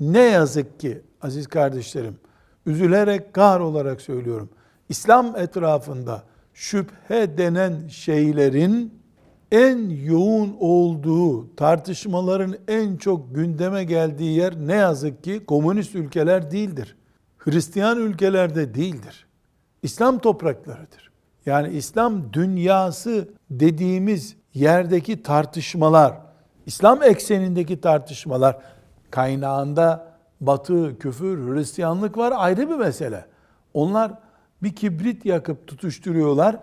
ne yazık ki aziz kardeşlerim, üzülerek kar olarak söylüyorum. İslam etrafında şüphe denen şeylerin en yoğun olduğu, tartışmaların en çok gündeme geldiği yer ne yazık ki komünist ülkeler değildir. Hristiyan ülkelerde değildir. İslam topraklarıdır. Yani İslam dünyası dediğimiz yerdeki tartışmalar, İslam eksenindeki tartışmalar kaynağında batı, küfür, Hristiyanlık var ayrı bir mesele. Onlar bir kibrit yakıp tutuşturuyorlar.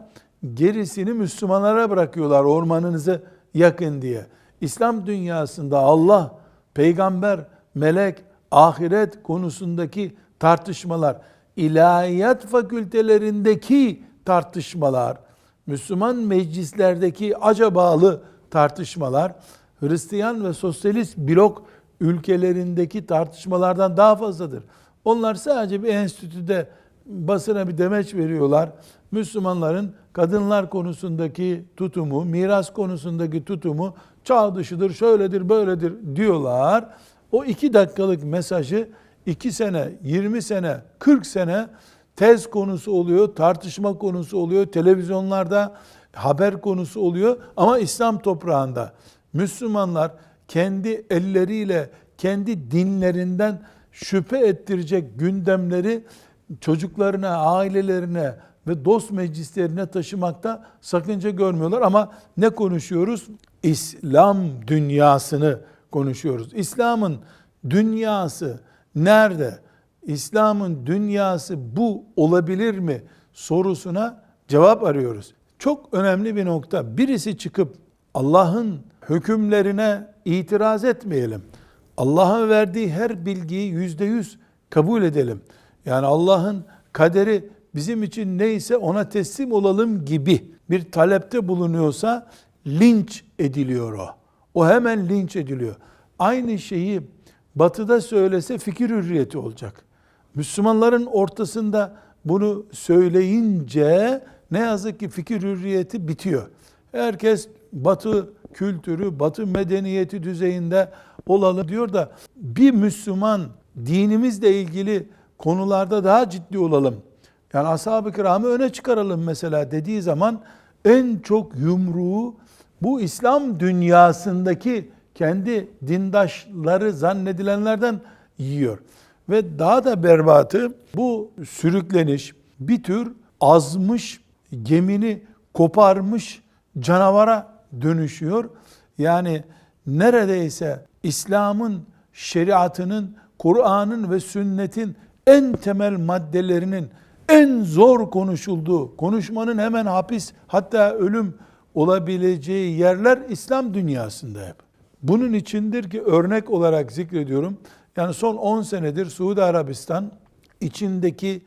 Gerisini Müslümanlara bırakıyorlar ormanınızı yakın diye. İslam dünyasında Allah, peygamber, melek, ahiret konusundaki tartışmalar, ilahiyat fakültelerindeki tartışmalar, Müslüman meclislerdeki acabalı tartışmalar, Hristiyan ve sosyalist blok ülkelerindeki tartışmalardan daha fazladır. Onlar sadece bir enstitüde basına bir demeç veriyorlar. Müslümanların kadınlar konusundaki tutumu, miras konusundaki tutumu çağ dışıdır, şöyledir, böyledir diyorlar. O iki dakikalık mesajı iki sene, 20 sene, 40 sene tez konusu oluyor, tartışma konusu oluyor, televizyonlarda haber konusu oluyor ama İslam toprağında Müslümanlar kendi elleriyle kendi dinlerinden şüphe ettirecek gündemleri çocuklarına, ailelerine ve dost meclislerine taşımakta sakınca görmüyorlar ama ne konuşuyoruz? İslam dünyasını konuşuyoruz. İslam'ın dünyası nerede? İslam'ın dünyası bu olabilir mi sorusuna cevap arıyoruz. Çok önemli bir nokta. Birisi çıkıp Allah'ın hükümlerine itiraz etmeyelim. Allah'ın verdiği her bilgiyi yüzde yüz kabul edelim. Yani Allah'ın kaderi bizim için neyse ona teslim olalım gibi bir talepte bulunuyorsa linç ediliyor o. O hemen linç ediliyor. Aynı şeyi batıda söylese fikir hürriyeti olacak. Müslümanların ortasında bunu söyleyince ne yazık ki fikir hürriyeti bitiyor. Herkes batı kültürü, batı medeniyeti düzeyinde olalım diyor da bir Müslüman dinimizle ilgili konularda daha ciddi olalım. Yani ashab-ı kiramı öne çıkaralım mesela dediği zaman en çok yumruğu bu İslam dünyasındaki kendi dindaşları zannedilenlerden yiyor. Ve daha da berbatı bu sürükleniş bir tür azmış, gemini koparmış canavara dönüşüyor. Yani neredeyse İslam'ın, şeriatının, Kur'an'ın ve sünnetin en temel maddelerinin en zor konuşulduğu, konuşmanın hemen hapis hatta ölüm olabileceği yerler İslam dünyasında hep. Bunun içindir ki örnek olarak zikrediyorum. Yani son 10 senedir Suudi Arabistan içindeki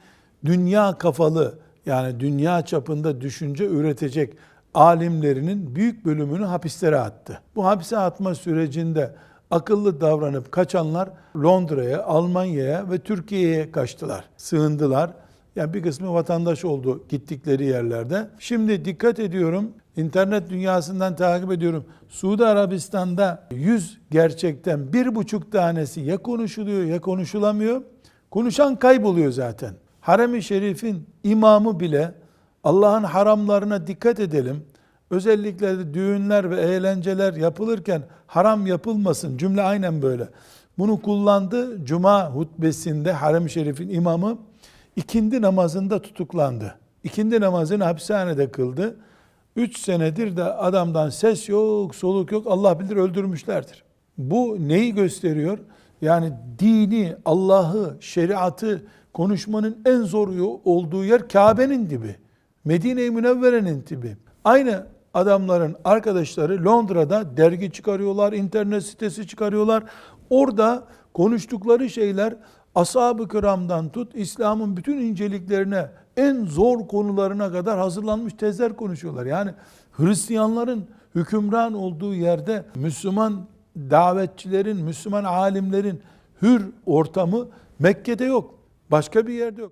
dünya kafalı yani dünya çapında düşünce üretecek alimlerinin büyük bölümünü hapislere attı. Bu hapse atma sürecinde akıllı davranıp kaçanlar Londra'ya, Almanya'ya ve Türkiye'ye kaçtılar, sığındılar. Yani bir kısmı vatandaş oldu gittikleri yerlerde. Şimdi dikkat ediyorum, internet dünyasından takip ediyorum. Suudi Arabistan'da 100 gerçekten bir buçuk tanesi ya konuşuluyor ya konuşulamıyor. Konuşan kayboluyor zaten. Harem-i Şerif'in imamı bile Allah'ın haramlarına dikkat edelim. Özellikle de düğünler ve eğlenceler yapılırken haram yapılmasın. Cümle aynen böyle. Bunu kullandı. Cuma hutbesinde Harem-i Şerif'in imamı ikindi namazında tutuklandı. İkindi namazını hapishanede kıldı. Üç senedir de adamdan ses yok, soluk yok. Allah bilir öldürmüşlerdir. Bu neyi gösteriyor? Yani dini, Allah'ı, şeriatı konuşmanın en zor olduğu yer Kabe'nin dibi. Medine-i Münevvere'nin tipi. Aynı adamların arkadaşları Londra'da dergi çıkarıyorlar, internet sitesi çıkarıyorlar. Orada konuştukları şeyler ashab-ı kiramdan tut İslam'ın bütün inceliklerine en zor konularına kadar hazırlanmış tezler konuşuyorlar. Yani Hristiyanların hükümran olduğu yerde Müslüman davetçilerin, Müslüman alimlerin hür ortamı Mekke'de yok. Başka bir yerde yok.